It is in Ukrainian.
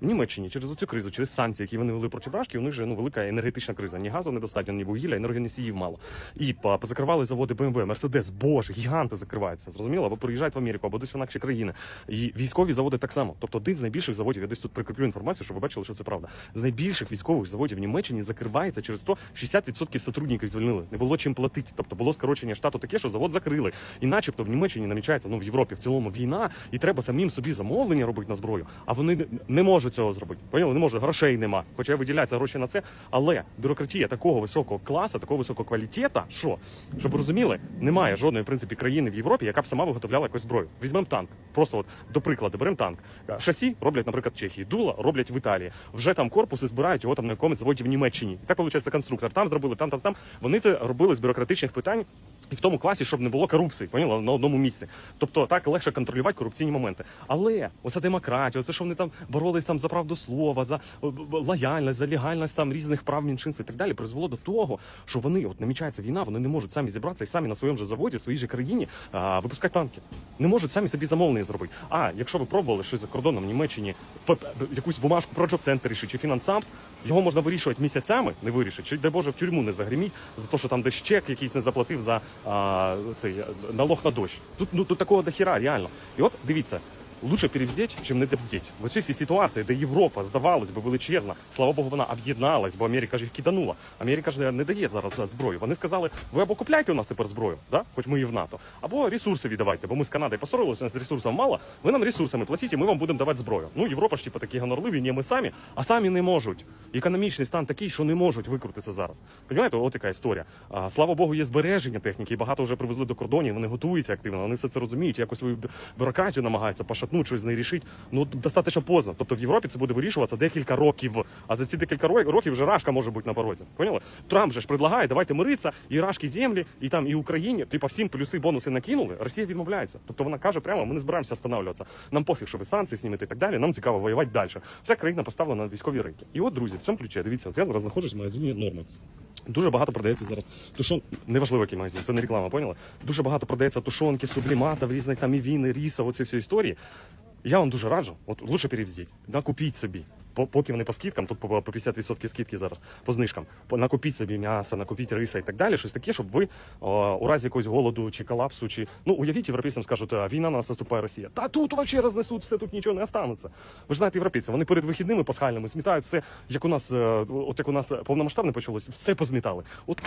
в Німеччині через цю кризу, через санкції, які вони вели проти Рашки, у них же ну велика енергетична криза. Ні газу недостатньо, ні вугілля, енергоносіїв мало. І позакривали заводи BMW, Mercedes, Боже, гіганти закриваються. Зрозуміло, або приїжджають в Америку, або десь в інакші країни. І військові заводи так само. Тобто один з найбільших заводів, я десь тут прикріплю інформацію, щоб ви бачили, що це правда. З найбільших військових заводів в Німеччині закривається через то 60% сотрудників звільнили. Не було чим платити. Тобто було скорочення штату таке, що завод закрили. І начебто в Німеччині намічається, ну в Європі в цілому війна, і треба самим собі замовлення робити на зброю. А вони не- не можуть цього зробити. Поняли? Не можуть, грошей нема. Хоча виділяються гроші на це. Але бюрократія такого високого класу, такого високого квалітета, що, щоб ви розуміли, немає жодної в принципі країни в Європі, яка б сама виготовляла якусь зброю. Візьмемо танк. Просто от до прикладу, беремо танк. Шасі роблять, наприклад, в Чехії, дула роблять в Італії. Вже там корпуси збирають його там на якомусь заводі в Німеччині. І так виходить конструктор. Там зробили, там, там, там. Вони це робили з бюрократичних питань. І в тому класі, щоб не було корупції, поняла на одному місці. Тобто так легше контролювати корупційні моменти. Але оця демократія, оце що вони там боролись там за правду слова, за б- лояльність, за легальність там різних прав меншинств і так далі, призвело до того, що вони от намічається війна, вони не можуть самі зібратися і самі на своєму же заводі, в своїй же країні а, випускати танки. Не можуть самі собі замовлення зробити. А якщо ви пробували щось за кордоном в Німеччині, якусь бумажку про джоб-центр чи фінансамп, його можна вирішувати місяцями, не вирішить, чи дай Боже в тюрму не загриміть за те, що там десь чек якийсь не заплатив за цей налог на дощ. Тут ну тут такого дохера, реально. І от дивіться. Лучше перевздеть, чим не добздеть. В оці всі ситуації, де Європа, здавалось би, величезна, слава Богу, вона об'єдналась, бо Америка ж їх киданула. Америка ж не дає зараз зброю. Вони сказали, ви або купляйте у нас тепер зброю, да? хоч ми і в НАТО, або ресурси віддавайте, бо ми з Канадою посорилися, у нас ресурсів мало, ви нам ресурсами платіть, і ми вам будемо давати зброю. Ну, Європа ж типу, такі гонорливі, ні, ми самі, а самі не можуть. Економічний стан такий, що не можуть викрутитися зараз. Понімаєте, от яка історія. А, слава Богу, є збереження техніки, і багато вже привезли до кордонів, вони готуються активно, вони все це розуміють, якось свою бю- бюрократію намагаються пошатнути, щось з нею рішити. Ну, достатньо поздно. Тобто в Європі це буде вирішуватися декілька років. А за ці декілька ро- років вже рашка може бути на порозі. Поняли? Трамп же ж предлагає, давайте миритися, і рашки землі, і там і Україні. Типа всім плюси, бонуси накинули. Росія відмовляється. Тобто вона каже прямо, ми не збираємося останавливатися. Нам пофіг, що ви санкції знімете і так далі. Нам цікаво воювати далі. Вся країна поставлена на військові ринки. І от, друзі, в цьому ключі, дивіться, от я зараз знаходжусь в магазині норми. Дуже багато продається зараз тушон. Неважливо, який магазин, це не реклама, поняли? Дуже багато продається тушонки, сублімата, в різних там і віни, ріса, оці всі історії. Я вам дуже раджу, от лучше перевздіть, накупіть собі. По- Поки вони по скидкам, тут по по 50% скидки зараз по знижкам. Накупіть собі м'ясо, накупіть риса і так далі. Щось таке, щоб ви о, у разі якогось голоду чи колапсу, чи ну уявіть, європейцям скажуть, а, війна на нас наступає Росія. Та тут взагалі рознесуть, все тут нічого не останеться. Ви ж знаєте, європейці, вони перед вихідними пасхальними змітають все, як у нас, е, от як у нас повномасштабне почалось, все позмітали. От